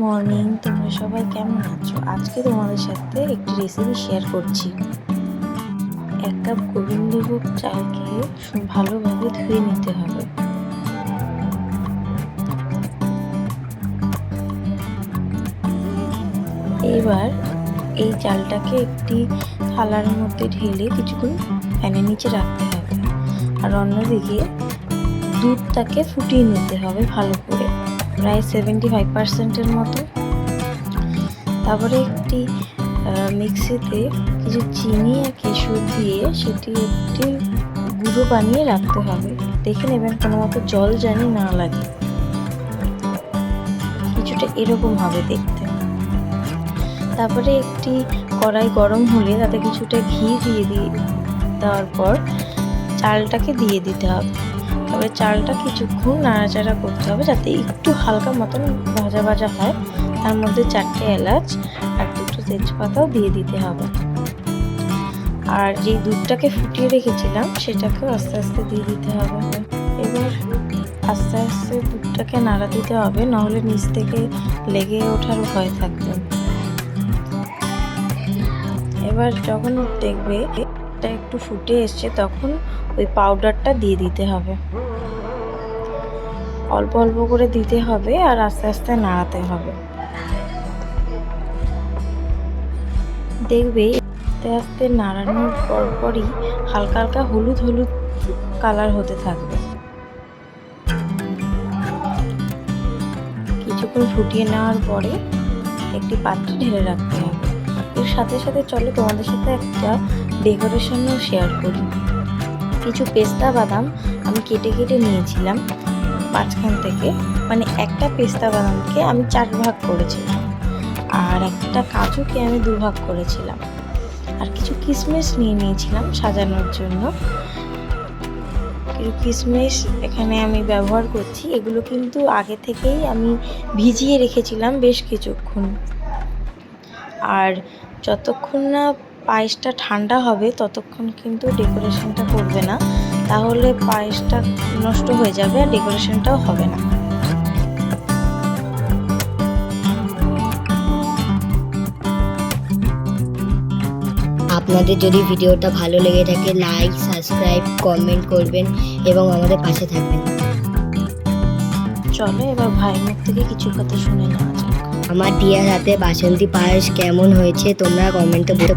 Morning, তোমরা সবাই কেমন আছো? আজকে তোমাদের সাথে একটি রেসিপি শেয়ার করছি। এক কাপ গোবিন্দভোগ চালকে ভালোভাবে ধুয়ে নিতে হবে। এবার এই চালটাকে একটি থালার মধ্যে ঢেলে কিছুক্ষণ ফ্যানের নিচে রাখতে হবে। আর অন্যদিকে দুধটাকে ফুটিয়ে নিতে হবে ভালো করে। প্রায় সেভেন্টি ফাইভ পার্সেন্টের মতো। তারপরে একটি মিক্সিতে কিছু চিনি আর কেশর দিয়ে সেটি একটি গুঁড়ো বানিয়ে রাখতে হবে। দেখে নেবেন, কোনো মতো জল জানি না লাগে। কিছুটা এরকম হবে দেখতে। তারপরে একটি কড়াই গরম হলে তাতে কিছুটা ঘি দিয়ে দিয়ে দেওয়ার পর চালটাকে দিয়ে দিতে হবে। তবে চালটা কিছুক্ষণ নাড়াচাড়া করতে হবে যাতে একটু হালকা মতন ভাজা ভাজা হয়। তার মধ্যে চারটে এলাচ আর দুটো তেজপাতাও দিয়ে দিতে হবে। আর যে দুধটাকে ফুটিয়ে রেখেছিলাম, সেটাকেও আস্তে আস্তে দিয়ে দিতে হবে। এবার আস্তে আস্তে দুধটাকে নাড়া দিতে হবে, নাহলে নিচ থেকে লেগে ওঠার ভয় থাকবে। এবার যখন দেখবে এটা একটু ফুটে এসছে, তখন ওই পাউডারটা দিয়ে দিতে হবে। অল্প অল্প করে দিতে হবে আর আস্তে আস্তে নাড়াতে হবে। দেখবে আস্তে আস্তে নাড়ানোর পরপরই হালকা হালকা হলুদ হলুদ কালার হতে থাকবে। কিছুক্ষণ ফুটিয়ে নেওয়ার পরে একটি পাত্রে ঢেলে রাখতে হবে। এর সাথে সাথে চলো তোমাদের সাথে একটা ডেকোরেশনও শেয়ার করি। কিছু পেস্তা বাদাম আমি কেটে কেটে নিয়েছিলাম মাঝখান থেকে। মানে একটা পেস্তা বাদামকে আমি চার ভাগ করেছিলাম আর একটা কাজুকে আমি দু ভাগ করেছিলাম। আর কিছু কিশমিশ নিয়ে নিয়েছিলাম সাজানোর জন্য। কিছু কিশমিশ এখানে আমি ব্যবহার করছি। এগুলো কিন্তু আগে থেকেই আমি ভিজিয়ে রেখেছিলাম বেশ কিছুক্ষণ। আর যতক্ষণ না পায়েসটা ঠান্ডা হবে ততক্ষণ কিন্তু ডেকোরেশনটা করবে না। তাহলে পায়েসটা নষ্ট হয়ে যাবে আর ডেকোরেশনটাও হবে না। আপনাদের যদি ভিডিওটা ভালো লেগে থাকে লাইক সাবস্ক্রাইব কমেন্ট করবেন এবং আমাদের পাশে থাকবেন। চলো এবার ভাইয়ের মুখ থেকে কিছু কথা শুনে নেওয়া যাক। আমার দিয়ার হাতে বাসন্তী পায়েস কেমন হয়েছে তোমরা কমেন্টে বলতে